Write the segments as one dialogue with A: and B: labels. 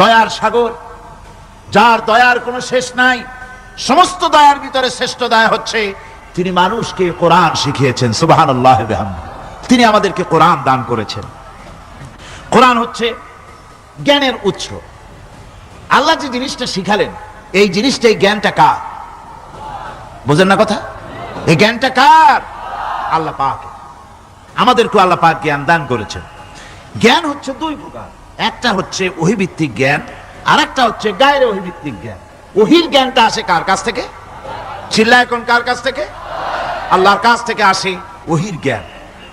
A: দয়ার সাগর, যার দয়ার কোনো শেষ নাই, সমস্ত দয়ার ভিতরে শ্রেষ্ঠ দয়া হচ্ছে তিনি মানুষকে কোরআন শিখিয়েছেন সুবাহান আল্লাহ তিনি আমাদেরকে কোরআন দান করেছেন। কোরআন হচ্ছে জ্ঞানের উৎস। আল্লাহ যে জিনিসটা শিখালেন, এই জিনিসটা, এই জ্ঞানটা কার? বোঝেন না কথা? এই জ্ঞানটা কার? আল্লাহ পাক। আমাদেরকে আল্লাহ পাক জ্ঞান দান করেছেন। জ্ঞান হচ্ছে দুই প্রকার। একটা হচ্ছে ওহিভিত্তিক জ্ঞান আর একটা হচ্ছে গায়ের ওহিভিত্তিক জ্ঞান। ওহির জ্ঞানটা আসে কার কাছ থেকে? চিল্লা এখন কার কাছ থেকে? আল্লাহর কাছ থেকে আসে ওহির জ্ঞান।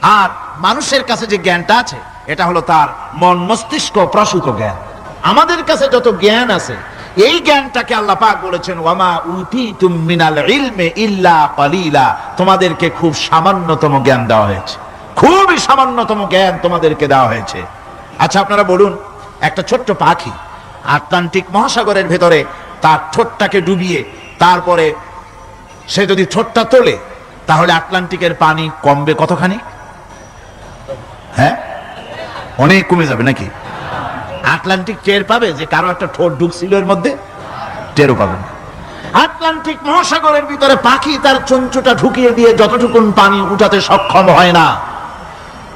A: আর মানুষের কাছে যে জ্ঞানটা আছে, এটা হলো তার মন মস্তিষ্ক প্রসূত জ্ঞান। আমাদের কাছে যত জ্ঞান আছে, এই জ্ঞানটাকে আল্লাহ পাক বলেছেন, ওয়ামা উতিতুম মিনাল ইলমে ইল্লা কালিলা। তোমাদেরকে খুব সামান্যতম জ্ঞান দেওয়া হয়েছে। খুবই সামান্যতম জ্ঞান তোমাদেরকে দেওয়া হয়েছে। আচ্ছা আপনারা বলুন, একটা ছোট্ট পাখি আটলান্টিক মহাসাগরের ভেতরে তার ঠোঁটটাকে ডুবিয়ে তারপরে সে যদি ঠোঁটটা তোলে, তাহলে আটলান্টিকের পানি কমবে কতখানি? হ্যাঁ? অনেক কমে যাবে নাকি? আটলান্টিক টের পাবে যে কারও একটা ঠোঁট ঢুকছিল এর মধ্যে? টেরও পাবে না। আটলান্টিক মহাসাগরের ভিতরে পাখি তার চঞ্চুটা ঢুকিয়ে দিয়ে যতটুকুন পানি উঠাতে সক্ষম হয় না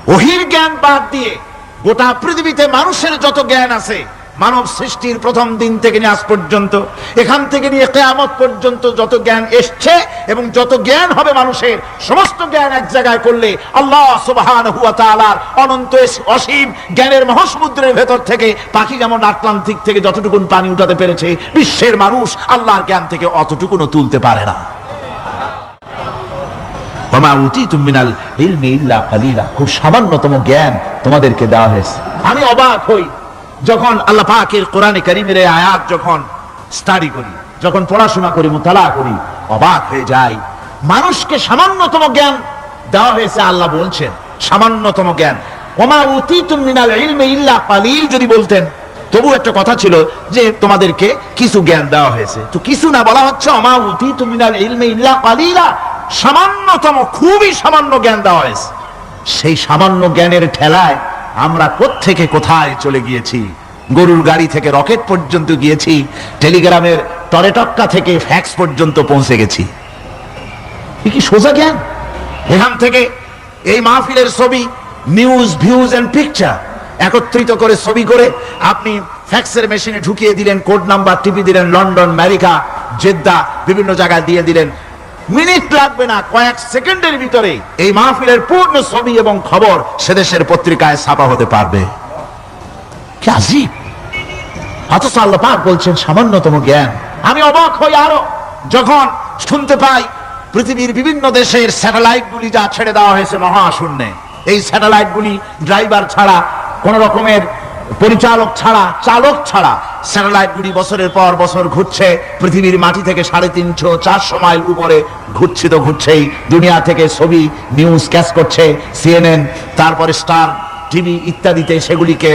A: ওহির জ্ঞান বাদ দিয়ে গোটা পৃথিবীতে মানুষের যত জ্ঞান আছে, মানব সৃষ্টির প্রথম দিন থেকে নিয়ে আজ পর্যন্ত, এখান থেকে নিয়ে কেয়ামত পর্যন্ত যত জ্ঞান এসছে এবং যত জ্ঞান হবে মানুষের, সমস্ত জ্ঞান এক জায়গায় করলে আল্লাহ সুবহান হুয়া তাআলার অনন্ত অসীম জ্ঞানের মহাসমুদ্রের ভেতর থেকে পাখি যেমন আটলান্টিক থেকে যতটুকুন পানি উঠাতে পেরেছে, বিশ্বের মানুষ আল্লাহর জ্ঞান থেকে অতটুকুনও তুলতে পারে না। খুব সামান্যতম জ্ঞান তোমাদেরকে দেওয়া হয়েছে। আমি অবাক হই যখন আল্লাহ পাকের কোরআনে কারিমের আয়াত যখন স্টাডি করি, যখন পড়াশোনা করি, মোতালা করি, অবাক হয়ে যাই। মানুষকে সামান্যতম জ্ঞান দেওয়া হয়েছে, আল্লাহ বলছেন, সামান্যতম জ্ঞান। ওমা উতিতুম মিনাল ইলমি ইল্লা যদি বলতেন তবু একটা কথা ছিল যে তোমাদেরকে কিছু জ্ঞান দেওয়া হয়েছে। তো কিছু না বলা হচ্ছে অমা উতি তুমি ইলমে ইল্লা কালিলা। সামান্যতম, খুবই সামান্য জ্ঞান দেওয়া হয়েছে। সেই সামান্য জ্ঞানের ঠেলায় আমরা কোত্থেকে কোথায় চলে গিয়েছি? গরুর গাড়ি থেকে রকেট পর্যন্ত গিয়েছি, টেলিগ্রামের টরেটক্কা থেকে ফ্যাক্স পর্যন্ত পৌঁছে গেছি। কি সোজা জ্ঞান? এখান থেকে এই মাহফিলের ছবি নিউজ ভিউজ এন্ড পিকচার একত্রিত করে ছবি করে আপনি ফ্যাক্সের মেশিনে ঢুকিয়ে দিলেন কোড নাম্বার টিপি দিলেন, লন্ডন, আমেরিকা, জেদ্দা, বিভিন্ন জায়গায় দিয়ে দিলেন। মিনিট লাগবে না, কয়েক সেকেন্ডের ভিতরে এই মাহফিলের পূর্ণ ছবি এবং খবর সেদেশের পত্রিকায় ছাপা হতে পারবে। অথচ আল্লাহ পাক বলছেন, সামান্যতম জ্ঞান। আমি অবাক হই আরও, যখন শুনতে পাই পৃথিবীর বিভিন্ন দেশের স্যাটেলাইট গুলি যা ছেড়ে দেওয়া হয়েছে মহাশূন্যে। এই স্যাটেলাইট গুলি ড্রাইভার ছাড়া কোন রকমের পরিচালক ছাড়া, চালক ছাড়া স্যাটেলাইট গুলি বছরের পর বছর ঘুরছে। পৃথিবীর মাটি থেকে সাড়ে তিনশো চারশো মাইল উপরে ঘুরছে তো ঘুরছেই। দুনিয়া থেকে ছবি নিউজ ক্যাচ করছে সিএনএন তারপরে স্টার টিভি ইত্যাদিতে সেগুলিকে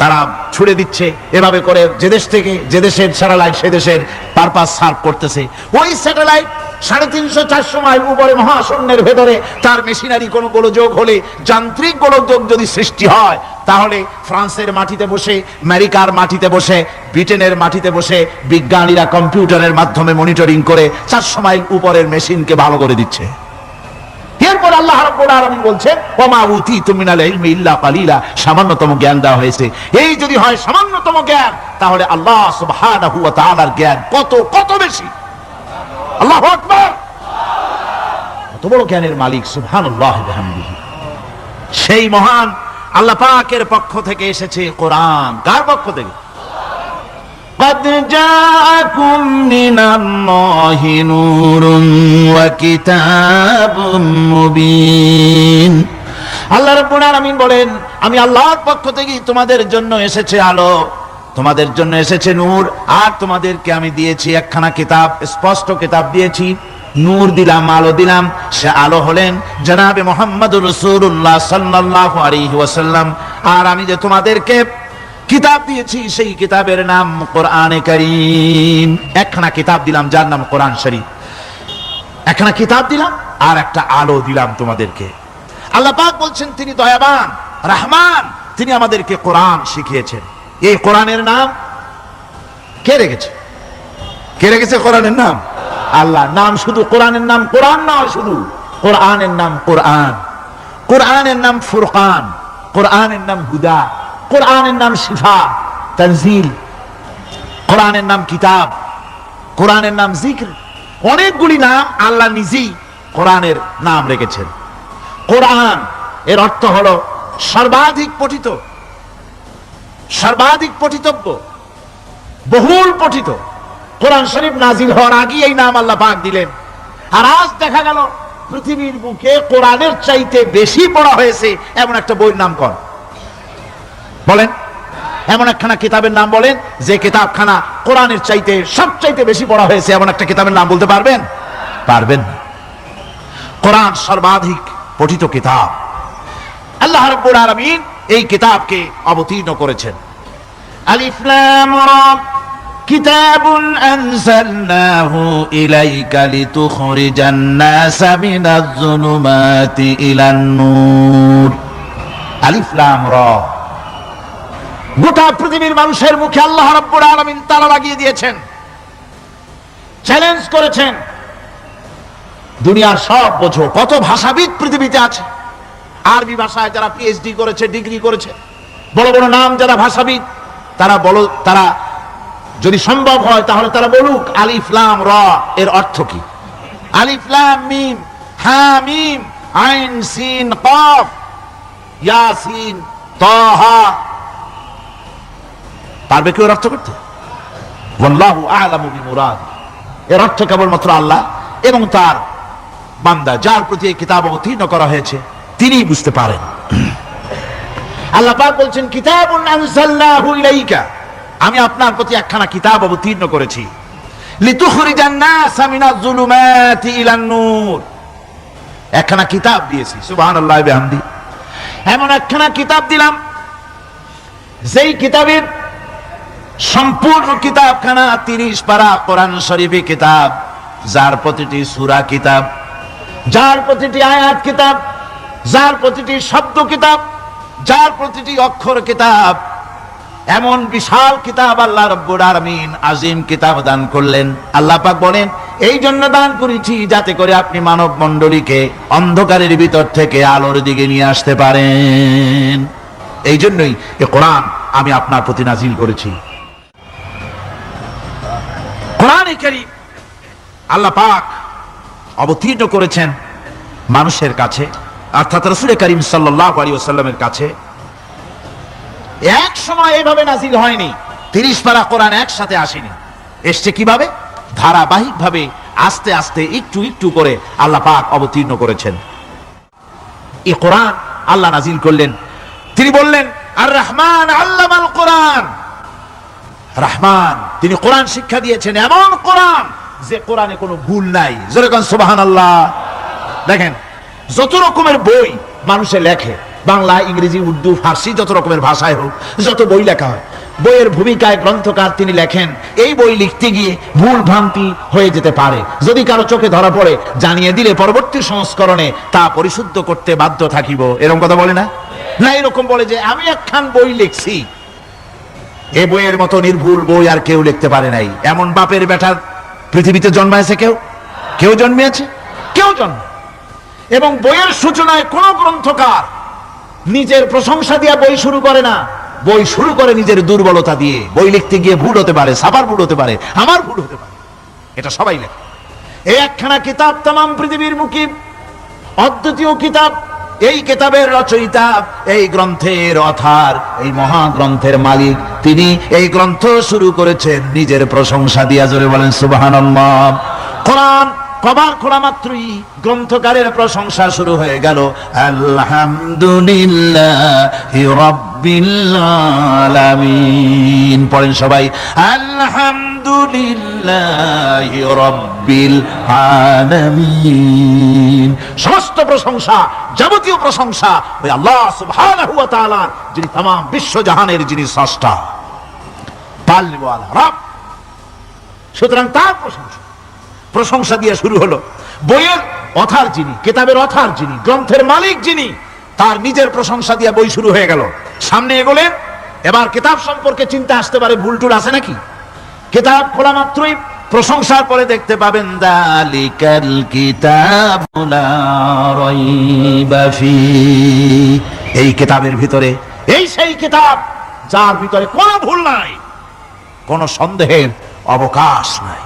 A: তারা ছুড়ে দিচ্ছে। এভাবে করে যে দেশ থেকে, যে দেশের স্যাটেলাইট, সে দেশের পারপাস সার্ভ করতেছে। ওই স্যাটেলাইট সাড়ে তিনশো চারশো মাইল উপরে মহাশূন্যের ভেতরে তার মেশিনারি কোনো গোলযোগ হলে যান্ত্রিক গোলযোগ যদি সৃষ্টি হয়, তাহলে ফ্রান্সের মাটিতে বসে, আমেরিকার মাটিতে বসে, ব্রিটেনের মাটিতে বসে বিজ্ঞানীরা কম্পিউটারের মাধ্যমে মনিটরিং করে চারশো মাইল উপরের মেশিনকে ভালো করে দিচ্ছে। এরপর আল্লাহ রাব্বুল আলামিন বলছেন, ওমা ইল্লা সামান্যতম জ্ঞান দেওয়া হয়েছে। এই যদি হয় সামান্যতম জ্ঞান, তাহলে আল্লাহ সুবহানাহু জ্ঞান কত কত বেশি? আল্লাহু আকবার কত বড় জ্ঞানের মালিক সুবহানাল্লাহ বিহামদিহি সেই মহান আল্লাহ পাকের পক্ষ থেকে এসেছে কোরআন কার পক্ষ থেকে قد جاءكم من الله نور وكتاب مبين আল্লাহ রাব্বুল আলামিন বলেন আমি আল্লাহর পক্ষ থেকে তোমাদের জন্য এসেছে আলো তোমাদের জন্য এসেছে নূর, আর তোমাদেরকে আমি দিয়েছি একখানা কিতাব, স্পষ্ট কিতাব দিয়েছি। নূর দিলাম, আলো দিলাম, সে আলো হলেন জনাবে মোহাম্মদুর রাসূলুল্লাহ সাল্লাল্লাহু আলাইহি ওয়াসাল্লাম। আর আমি যে তোমাদেরকে কিতাব দিয়েছি, সেই কিতাবের নাম কোরআনে করিম। একখানা কিতাব দিলাম, যার নাম কোরআন শরীফ। একখানা কিতাব দিলাম, আর একটা আলো দিলাম তোমাদেরকে। আল্লাহ পাক বলছেন, তিনি দয়াবান, রহমান, তিনি আমাদেরকে কোরআন শিখিয়েছেন। এই কোরআনের নাম? কে রেখেছে? কে রেখেছে কোরআনের নাম? আল্লাহ। নাম শুধু কোরআনের নাম কোরআন নয় শুধু। কোরআনের নাম কোরআন। কোরআনের নাম ফুরকান। কোরআনের নাম হুদা। কোরআনের নাম শিফা, তানজিল। কোরআনের নাম কিতাব। কোরআনের নাম জিক্র। অনেকগুলি নাম আল্লাহ নিজেই কোরআনের নাম রেখেছেন। কোরআন এর অর্থ হলো সর্বাধিক পঠিত। সর্বাধিক পঠিতব্য। বহুল পঠিত। কোরআন শরীফ নাজিল হওয়ার আগে এই নাম আল্লাহ পাক দিলেন। আর আজ দেখা গেল, পৃথিবীর বুকে কোরআনের চাইতে বেশি পড়া হয়েছে এমন একটা বইয়ের নাম কর বলেন, এমন একখানা কিতাবের নাম বলেন, যে কিতাবখানা কোরআনের চাইতে সবচাইতে বেশি পড়া হয়েছে এমন একটা কিতাবের নাম বলতে পারবেন? পারবেন। কোরআন সর্বাধিক পঠিত কিতাব। আল্লাহ রাব্বুল আলামিন এই কিতাবকে অবতীর্ণ করেছেন। আলিফ লাম রা। কিতাব আনজালনাহু ইলাইকা লিতুখরিজান নাসা মিনাজ যুলুমাতি আলিফ লাম রা। গোটা পৃথিবীর মানুষের মুখে আল্লাহ রাব্বুল আলামিন তালা লাগিয়ে দিয়েছেন। চ্যালেঞ্জ করেছেন। দুনিয়ার সব বোঝো কত ভাষাবিদ পৃথিবীতে আছে। আরবি ভাষায় যারা পিএইচডি করেছে ডিগ্রি করেছে, বড় বড় নাম যারা ভাষাবিদ, তারা বলো, তারা যদি সম্ভব হয় তাহলে তারা বলুক আলিফলাম র, এর অর্থ কি? আলিফলাম মিম আইন, সিন, কফ ইয়াসিন তাহা পারবে কেউ অর্থ করতে? আ'লামু বিমুরাদ। এর অর্থ কেবলমাত্র আল্লাহ এবং তার বান্দা, যার প্রতি এই কিতাব অবতীর্ণ করা হয়েছে। তিনি বুঝতে পারেন। আল্লাহ বলছেন, কিতাবুন আনজালনাহু ইলাইকা। আমি আপনার প্রতি একখানা কিতাব অবতীর্ণ করেছি। লিতুখরিজান নাসা মিনাজ যুলুমাতি ইলান নূর। একখানা কিতাব দিয়েছি, সুবহানাল্লাহ বিহামদি। এমন একখানা কিতাব দিলাম, যেই কিতাবের সম্পূর্ণ কিতাবখানা তিরিশ পারা কোরআন শরীফে কিতাব, যার প্রতিটি সুরা কিতাব, যার প্রতিটি আয়াত কিতাব যার প্রতিটি শব্দ কিতাব, যার প্রতিটি অক্ষর কিতাব, এমন বিশাল কিতাব আল্লাহ রব্বুর আরমিন আজিম কিতাব দান করলেন। আল্লাহ পাক বলেন, এই জন্য দান করেছি যাতে করে আপনি মানব মণ্ডলীকে অন্ধকারের ভিতর থেকে আলোর দিকে নিয়ে আসতে পারেন। এই জন্যই এ কোরআন আমি আপনার প্রতি নাজিল করেছি। কোরআনে আল্লাহ পাক অবতীর্ণ করেছেন মানুষের কাছে। অর্থাৎ রসুল করিম সাল্লাহ আলী ওসাল্লামের কাছে এক সময় এভাবে নাজিল হয়নি। তিরিশ পারা কোরআন একসাথে আসেনি। এসছে কীভাবে? ধারাবাহিক ভাবে আস্তে আস্তে একটু একটু করে আল্লাহ পাক অবতীর্ণ করেছেন। এই কোরআন আল্লাহ নাজিল করলেন। তিনি বললেন আর রহমান আল্লামাল কোরআন। রহমান, তিনি কোরআন শিক্ষা দিয়েছেন এমন কোরআন যে কোরআনে কোনো ভুল নাই। যেরকম সুবাহান আল্লাহ দেখেন যত রকমের বই মানুষে লেখে, বাংলা, ইংরেজি, উর্দু, ফার্সি, যত রকমের ভাষায় হোক, যত বই লেখা হয়, বইয়ের ভূমিকায় গ্রন্থকার তিনি লেখেন, এই বই লিখতে গিয়ে ভুল ভ্রান্তি হয়ে যেতে পারে। যদি কারও চোখে ধরা পড়ে, জানিয়ে দিলে পরবর্তী সংস্করণে তা পরিশুদ্ধ করতে বাধ্য থাকিব। এরকম কথা বলে না? না, এরকম বলে যে, আমি একখান বই লিখছি। এ বইয়ের মতো নির্ভুল বই আর কেউ লিখতে পারে নাই। এমন বাপের বেটার পৃথিবীতে জন্মাইছে কেউ? কেউ জন্মিয়েছে? কেউ জন্ম এবং বইয়ের সূচনায় কোন গ্রন্থকার নিজের প্রশংসা দিয়া বই শুরু করে না। বই শুরু করে নিজের দুর্বলতা দিয়ে। বই লিখতে গিয়ে ভুল হতে পারে সাপার ভুল হতে পারে, আমার ভুল হতে পারে। এটা সবাই লেখে। এই একখানা কিতাব তাম পৃথিবীর মুখী। অদ্বিতীয় কিতাব, এই কিতাবের রচয়িতা, এই গ্রন্থের অথার, এই মহাগ্রন্থের মালিক। তিনি এই গ্রন্থ শুরু করেছেন নিজের প্রশংসা দিয়া, জোরে বলেন সুবাহান কোরআন কবার খোলা মাত্রই গ্রন্থকারের প্রশংসা শুরু হয়ে গেল আলহামদুলিল্লাহ রব্বিল আলামিন পড়েন সবাই আলহামদুলিল্লাহ রব্বিল আলামিন সমস্ত প্রশংসা যাবতীয় প্রশংসা ওই আল্লাহ সুবহানাহু ওয়া তাআলা যিনি तमाम বিশ্ব জাহানের যিনি স্রষ্টা পালওয়ালা রব সুতরাং তার প্রশংসা প্রশংসা দিয়ে শুরু হলো। বইয়ের অথার যিনি, কেতাবের অথার যিনি, গ্রন্থের মালিক যিনি, তার নিজের প্রশংসা দিয়ে বই শুরু হয়ে গেল। সামনে এগোলে, এবার কেতাব সম্পর্কে চিন্তা আসতে পারে ভুলটুল আছে নাকি? কেতাব খোলা মাত্রই প্রশংসার পরে দেখতে পাবেন, দালিকাল এই কিতাবের ভিতরে, এই সেই কিতাব যার ভিতরে কোনো ভুল নাই, কোনো সন্দেহের অবকাশ নাই।